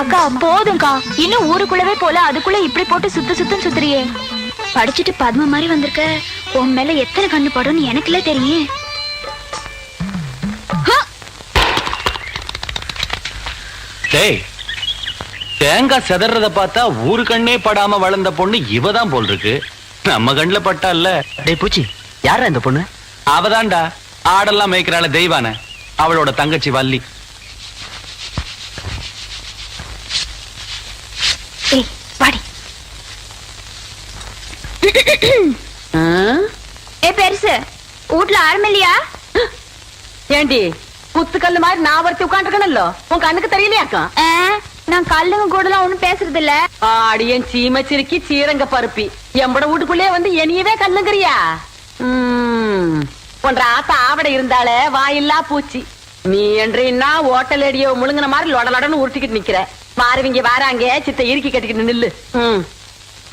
அக்கா போதும்க்கா. இன்னும் ஊருக்குள்ளவே போல அதுக்குள்ள இப்படி போட்டு சுத்து சுத்தம் சுத்துறியே. படிச்சுட்டு பத்ம மாதிரி வந்திருக்க. உன் மேல எத்தனை கண்ணு படும்னு எனக்குல தெரியும். டேய் தேங்காய் செதறத பார்த்தா ஊரு கண்ணே படாம வளர்ந்த பொண்ணு இவதான் போல் இருக்கு. நம்ம கண்ணுல பட்டா இல்ல டேய் பூச்சி யாரா இந்த பொண்ணு? அவதான்டா ஆடெல்லாம் மேய்க்கிறாள தெய்வான. அவளோட தங்கச்சி வள்ளி. ஏ பெருசு வீட்ல ஆரம்பில்லையா ஏண்டி குத்துக்கல்லு மாதிரி நான் ஒருத்தி உட்காந்துருக்கணும்ல உன் கண்ணுக்கு தெரியலையாக்கா நான் கல்லுங்க கூடலாம் ஒண்ணும் பேசுறது இல்ல ஆடியன் சீம சிரிக்கி சீரங்க பருப்பி. எம்பட வீட்டுக்குள்ளே வந்து என்னையவே கல்லுங்கிறியா? உம், உன்ற ஆத்தா ஆவட இருந்தாலே வாயில்லா பூச்சி. நீ என்றீன்னா ஓட்டல் அடியோ முழுங்கின மாதிரி லொடலொடன்னு உருட்டிக்கிட்டு நிக்கிற. மாறுவிங்க வாராங்க சித்த இறுக்கி கட்டிக்கிட்டு நில்லு. உம்.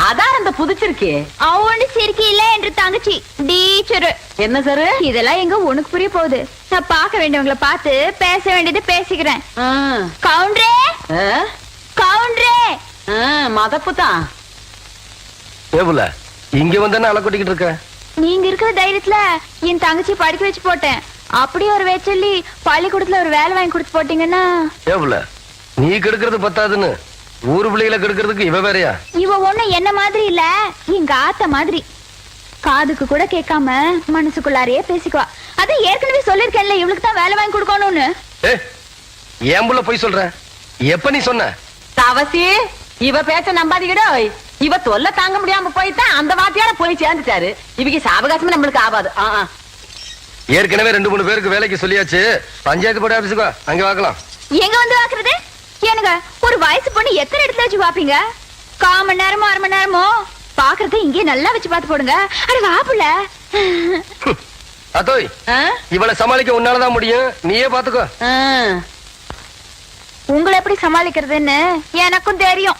அதான் அந்த புதிச்சிருக்கே. அவனு சிரிக்கி இல்ல என்று தங்கச்சி. டீச்சரு என்ன சாரு? இதெல்லாம் எங்க உனக்கு புரிய போகுது. நான் பார்க்க வேண்டியவங்கள பார்த்து பேச வேண்டியது பேசிக்கிறேன். கவுண்டரே! கவுண்டரே! மதப்பு தான். ஏவுல இங்க வந்தானே அலை கொட்டிக்கிட்டு இருக்க? நீங்க இருக்கிற தைரியத்துல என் தங்கச்சி படிக்க வச்சு போட்டேன். அப்படியே ஒரு வேச்சொல்லி பள்ளிக்கூடத்துல ஒரு வேலை வாங்கி கொடுத்து போட்டீங்கன்னா? ஏவுல நீ கெடுக்கிறது பத்தாதுன்னு ஊரு பிள்ளைகளை கெடுக்கிறதுக்கு இவ வேறயா? இவ ஒண்ணு என்ன மாதிரி இல்ல எங்க ஆத்த மாதிரி. காதுக்கு கூட கேட்காம மனசுக்குள்ளாரையே பேசிக்குவா. அது ஏற்கனவே சொல்லிருக்கேன்ல இவளுக்கு தான் வேலை வாங்கி கொடுக்கணும்னு. ஏ ஏன் புள்ள போய் சொல்ற? எப்ப நீ சொன்ன? தவசி இவ பேச்ச நம்பாதீங்கடோ இவ தொல்லை தாங்க முடியாம போய்தான் அந்த வாத்தியார போய் சேர்ந்துட்டாரு. இவங்க சாவகாசமே நம்மளுக்கு ஆகாது. ஆ, ஆ. ஏற்கனவே ரெண்டு மூணு பேருக்கு வேலைக்கு சொல்லியாச்சு. பஞ்சாயத்து போர்டு ஆபீஸுக்கோ அங்க பார்க்கலாம் எங்க வந்து பாக்குறது ஏனுங்க ஒரு வயசு பொண்ணு எத்தனை இடத்துல வச்சு பாப்பீங்க கால் மணி நேரமோ அரை மணி நேரமோ? பாக்குறத இங்கே நல்லா வச்சு பார்த்து போடுங்க. அட வாப்புல அத்தோய்? இவளை சமாளிக்க உன்னாலதான் முடியும். நீயே பாத்துக்கோ. உங்களை எப்படி சமாளிக்கிறதுன்னு எனக்கும் தெரியும்.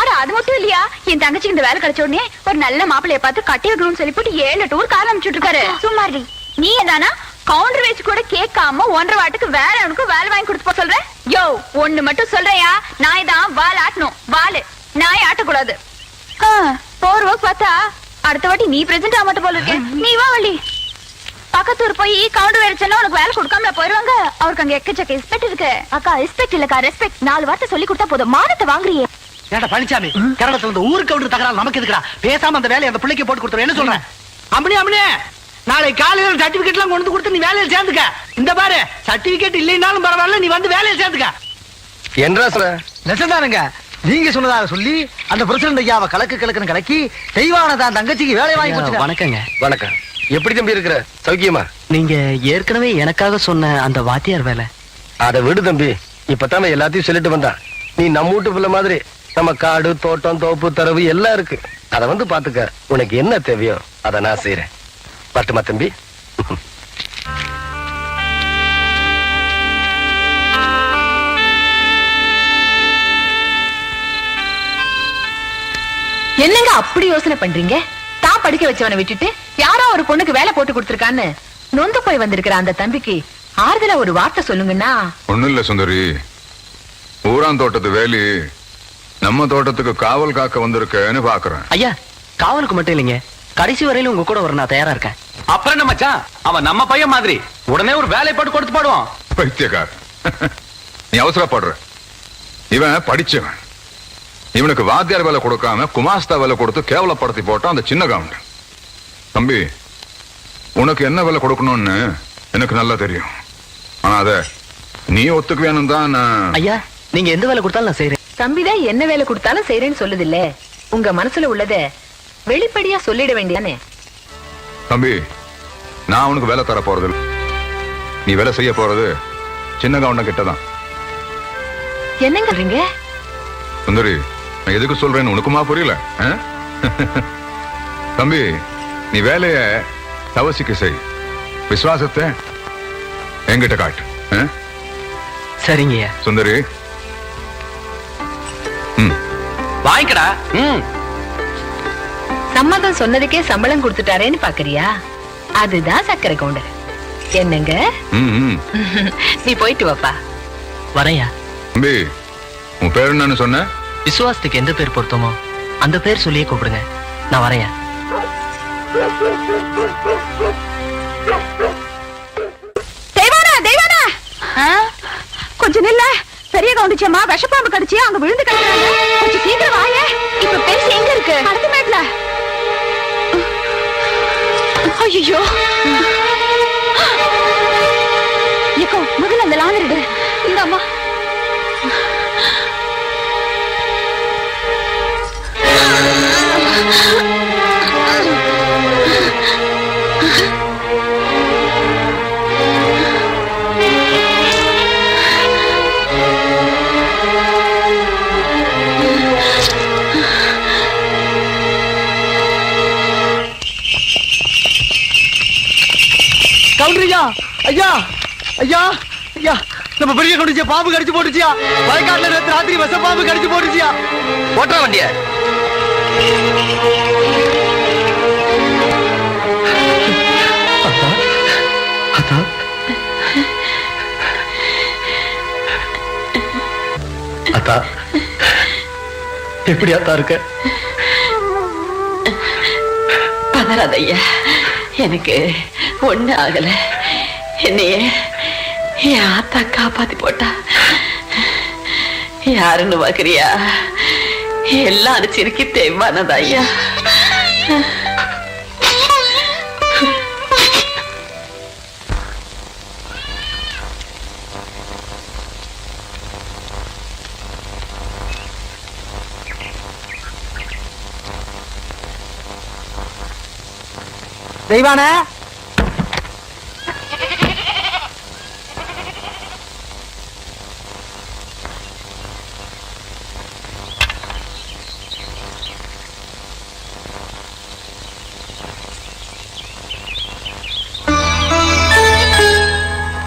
அட அது மட்டும் இல்லையா? என் தங்கச்சிக்கு இந்த வேலை கிடைச்ச உடனே ஒரு நல்ல மாப்பிளைய பார்த்து கட்டி வைக்கணும்னு சொல்லி போட்டு ஏழு டூர் காலம் அனுப்பிச்சுட்டு இருக்காரு. சும்மா இருடி. நீ தானா கவுண்டர் வச்சு கூட கேட்காம ஒன்றரை வாட்டுக்கு வேற அவனுக்கு வேலை வாங்கி கொடுத்து போக சொல்ற யோ ஒண்ணு மட்டும் சொல்றையா நாய் தான் வால் ஆட்டணும். வாலு. நாய் ஆட்டக்கூடாது. போக்கு பார்த்தா அடுத்த வாட்டி நீ பிரசன்ட் ஆக மாட்ட போல இருக்கே. நீ வா வள்ளி. பக்கத்தூர் போய் கவுண்டர் வேலை சொன்னா உனக்கு வேலை கொடுக்காமல போயிருவாங்க? அவருக்கு அங்க எக்கச்சக்க ரெஸ்பெக்ட் இருக்கு. அக்கா ரெஸ்பெக்ட் இல்லக்கா ரெஸ்பெக்ட் நாலு வார்த்தை சொல்லி கொடுத்தா போதும். மானத்தை வாங்குறியே. ஏடா பழனிசாமி கரடத்துல இருந்து ஊருக்கு கவுண்டர் தகராறு நமக்கு எதுக்குடா? பேசாம அந்த வேலையை அந்த பிள்ளைக்கு போட்டு கொடுத்துரு. என்ன சொல்றேன் அம்மனி அம்மனி நாளை காலையில சர்டிபிகேட் எல்லாம் கொண்டு வந்து கொடுத்து நீ வேலையில சேர்ந்துக்க. இந்த பாரு சர்டிபிகேட் இல்லைனாலும் பரவாயில்ல நீ வந்து வேலையில சேர்ந்துக்க. என்றா சொல்ற? நெசந்தானுங்க நீங்க சொன்னதாக சொல்லி அந்த பிரசிடண்ட் ஐயாவை கலக்கு கலக்குன்னு கலக்கி தெய்வான தான் தங்கச்சிக்கு வேலை வாங்கி கொடுத்துட்டாங்க. வணக்கங்க. வணக்கம். எப்படி தம்பி இருக்கிற? சௌக்கியமா? நீங்க ஏற்கனவே எனக்காக சொன்ன அந்த வாத்தியார் வேலை. அத விடு தம்பி. இப்பதான் எல்லாத்தையும் சொல்லிட்டு வந்தான். நீ நம்ம வீட்டு பிள்ளை மாதிரி நம்ம காடு தோட்டம் தோப்பு தரவு எல்லாம் இருக்கு. அத வந்து பாத்துக்க உனக்கு என்ன தேவையோ அத நான் செய்யறேன் பட்டுமா தம்பி? என்னங்க அப்படி யோசனை பண்றீங்க? தான் படிக்க வச்சவனை விட்டுட்டு யாரோ ஒரு பொண்ணுக்கு வேலை போட்டு கொடுத்துருக்கான்னு நொந்து போய் வந்திருக்கிற அந்த தம்பிக்கு ஆறுதலா ஒரு வார்த்தை சொல்லுங்கன்னா ஒண்ணும் இல்ல சுந்தரி. ஊரான் தோட்டத்து வேலி நம்ம தோட்டத்துக்கு காவல் காக்க வந்திருக்கேன்னு பாக்குறேன். ஐயா காவலுக்கு மட்டும் இல்லைங்க. கடைசி வரையிலும் உங்க கூட வர நான் தயாரா இருக்கேன். அப்புறம் என்ன மச்சான்? அவன் நம்ம பையன் மாதிரி. உடனே ஒரு வேலை போட்டு கொடுத்து பாடுவான். பைத்தியக்கார். நீ அவசரப்படுற இவன் படிச்சவன். இவனுக்கு வாத்தியார் வேலை கொடுக்காம குமாஸ்தா வேலை கொடுத்து கேவலப்படுத்தி போட்டான் அந்த சின்ன கவுண்ட் தம்பி உனக்கு என்ன வேலை கொடுக்கணும்னு எனக்கு நல்லா தெரியும். ஆனா அத நீ ஒத்துக்குவேன்னு தான் ஐயா நீங்க எந்த வேலை கொடுத்தாலும் நான் செய்யறேன் தம்பிதான் என்ன வேலை கொடுத்தாலும் செய்யறேன்னு சொல்லுது இல்ல உங்க மனசுல உள்ளத வெளிப்படையா சொல்லிட வேண்டியதானே தம்பி நான் உனக்கு வேலை தர போறது இல்ல. நீ வேலை செய்ய போறது சின்ன கவுண்ட கிட்டதான் என்னங்க சுந்தரி நான் எதுக்கு சொல்றேன்னு உனக்குமா புரியல? தம்பி நீ வேலைய தவசிக்க செய் விசுவாசத்தை என்கிட்ட காட்டு ஆ? சரிங்கய்யா சுந்தரி வாங்கிக்கடா. ம். சம்மதம் சொன்னதுக்கே சம்பளம் கொடுத்துட்டாரேன்னு பாக்குறியா? அதுதான் சக்கரை கவுண்டர். என்னங்க? நீ போயிட்டு வாப்பா. வரையா தம்பி உன் பேர் என்னன்னு சொன்ன? விசுவாசத்துக்கு எந்த பேர் பொருத்தமோ அந்த பேர் சொல்லியே கூப்பிடுங்க. நான் வரையா தெய்வானா தெய்வானா கொஞ்சம் நில்ல. சரியா கவுண்டிச்சம்மா விஷப்பாம்பு கடிச்சு அங்க விழுந்து கிடக்குறாங்க. கொஞ்சம் சீக்கிரம் வாயே. இப்ப பெருசு எங்க இருக்கு? அடுத்த மேட்ல. ஐயோ ஏக்கோ முதல்ல அந்த லான் இந்த அம்மா ஐயா ஐயா நம்ம பெரிய கவுண்டிச்சியா பாம்பு கடிச்சு போட்டுச்சியா? வயக்காட்டுல நேத்து ராத்திரி விஷ பாம்பு கடிச்சு போட்டுச்சியா? ஓட்டுற வண்டிய. அத்தா எப்படி அத்தா இருக்க? பதறாத ஐயா எனக்கு ஒண்ணு ஆகல. என்னைய என் ஆத்தா காப்பாத்தி போட்டா. யாருன்னு பாக்குறியா? எல்லாம் அடிச்சிருக்கி தெய்வானதா ஐயா? தெய்வானே?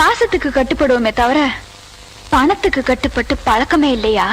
பாசத்துக்கு கட்டுப்படுவோமே தவிர பணத்துக்கு கட்டுப்பட்டு பழக்கமே இல்லையா?